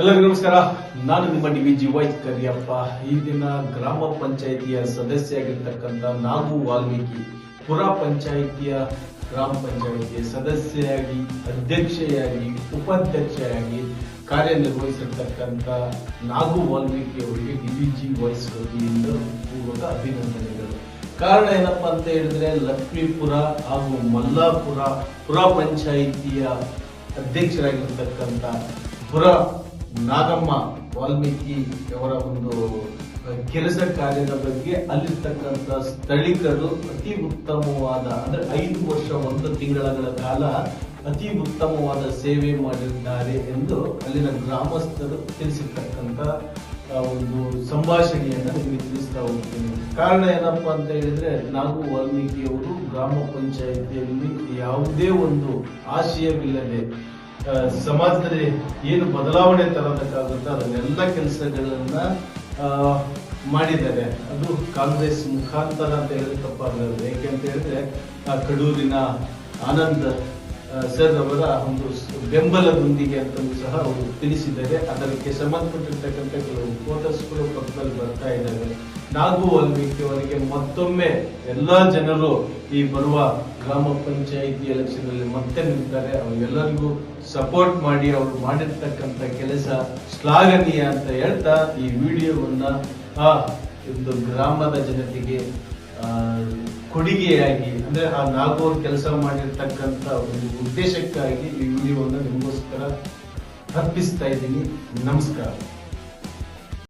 ಎಲ್ಲರಿಗೂ ನಮಸ್ಕಾರ. ನಾನು ನಿಮ್ಮ ಡಿ ವಿ ಕರಿಯಪ್ಪ. ಈ ದಿನ ಗ್ರಾಮ ಪಂಚಾಯಿತಿಯ ಸದಸ್ಯರಾಗಿರ್ತಕ್ಕಂಥ ನಾಗು ವಾಲ್ಮೀಕಿ ಪುರ ಪಂಚಾಯಿತಿಯ ಗ್ರಾಮ ಪಂಚಾಯಿತಿಯ ಸದಸ್ಯೆಯಾಗಿ, ಅಧ್ಯಕ್ಷೆಯಾಗಿ, ಉಪಾಧ್ಯಕ್ಷೆಯಾಗಿ ಕಾರ್ಯನಿರ್ವಹಿಸಿರ್ತಕ್ಕಂಥ ನಾಗು ವಾಲ್ಮೀಕಿ ಅವರಿಗೆ ಡಿ ವಿ ಜಿ ವಾಯ್ಸ್ ವತಿಯಿಂದ ಪೂರ್ವಕ ಅಭಿನಂದನೆಗಳು. ಕಾರಣ ಏನಪ್ಪಾ ಅಂತ ಹೇಳಿದ್ರೆ, ಲಕ್ಷ್ಮೀಪುರ ಹಾಗೂ ಮಲ್ಲಾಪುರ ಪುರ ಪಂಚಾಯಿತಿಯ ಅಧ್ಯಕ್ಷರಾಗಿರ್ತಕ್ಕಂಥ ಪುರ ನಾಗಮ್ಮ ವಾಲ್ಮೀಕಿ ಅವರ ಒಂದು ಕೆಲಸ ಕಾರ್ಯದ ಬಗ್ಗೆ ಅಲ್ಲಿರ್ತಕ್ಕಂಥ ಸ್ಥಳೀಕರು ಅತಿ ಉತ್ತಮವಾದ, ಅಂದ್ರೆ ಐದು ವರ್ಷ ಒಂದು ತಿಂಗಳ ಕಾಲ ಅತಿ ಉತ್ತಮವಾದ ಸೇವೆ ಮಾಡಿದ್ದಾರೆ ಎಂದು ಅಲ್ಲಿನ ಗ್ರಾಮಸ್ಥರು ತಿಳಿಸಿರ್ತಕ್ಕಂಥ ಒಂದು ಸಂಭಾಷಣೆಯನ್ನು ನಿಮಗೆ ತಿಳಿಸ್ತಾ ಹೋಗ್ತೀನಿ. ಕಾರಣ ಏನಪ್ಪ ಅಂತ ಹೇಳಿದ್ರೆ, ನಾಗು ವಾಲ್ಮೀಕಿಯವರು ಗ್ರಾಮ ಪಂಚಾಯಿತಿಯಲ್ಲಿ ಯಾವುದೇ ಒಂದು ಆಶಯವಿಲ್ಲದೆ ಸಮಾಜದಲ್ಲಿ ಏನು ಬದಲಾವಣೆ ತರೋದಕ್ಕಾಗುತ್ತೋ ಅದನ್ನೆಲ್ಲ ಕೆಲಸಗಳನ್ನ ಮಾಡಿದ್ದಾರೆ. ಅದು ಕಾಂಗ್ರೆಸ್ ಮುಖಾಂತರ ಅಂತ ಹೇಳಿದ್ರೆ ತಪ್ಪಾಗಲ್ಲ ಯಾಕೆಂತ ಹೇಳಿದ್ರೆ, ಆ, ಕಡೂರಿನ ಆನಂದ್ ಸರ್ ಅವರ ಒಂದು ಬೆಂಬಲದೊಂದಿಗೆ ಅಂತಲೂ ಸಹ ಅವರು ತಿಳಿಸಿದ್ದಾರೆ. ಅದಕ್ಕೆ ಸಂಬಂಧಪಟ್ಟಿರ್ತಕ್ಕಂಥ ಕೆಲವು ಫೋಟೋಸ್ಗಳು ಪಕ್ಕದಲ್ಲಿ ಬರ್ತಾ ಇದ್ದಾವೆ ನಾಗು ವಾಲ್ಮೀಕಿ ಅವರಿಗೆ ಮತ್ತೊಮ್ಮೆ ಎಲ್ಲ ಜನರು ಈ ಬರುವ ಗ್ರಾಮ ಪಂಚಾಯಿತಿ ಎಲೆಕ್ಷನ್ ಅಲ್ಲಿ ಮತ್ತೆ ನಿಲ್ತಾರೆ. ಅವ್ರಿಗೆಲ್ಲರಿಗೂ ಸಪೋರ್ಟ್ ಮಾಡಿ ಅವರು ಮಾಡಿರ್ತಕ್ಕಂಥ ಕೆಲಸ ಶ್ಲಾಘನೀಯ ಅಂತ ಹೇಳ್ತಾ ಈ ವಿಡಿಯೋವನ್ನ, ಆ, ಒಂದು ಗ್ರಾಮದ ಜನತೆಗೆ ಕೊಡುಗೆಯಾಗಿ, ಅಂದ್ರೆ ಆ ನಾಗೋರ್ ಕೆಲಸ ಮಾಡಿರ್ತಕ್ಕಂಥ ಒಂದು ಉದ್ದೇಶಕ್ಕಾಗಿ ಈ ವಿಡಿಯೋವನ್ನು ನಿಮಗೋಸ್ಕರ ಅರ್ಪಿಸ್ತಾ ಇದ್ದೀನಿ. ನಮಸ್ಕಾರ.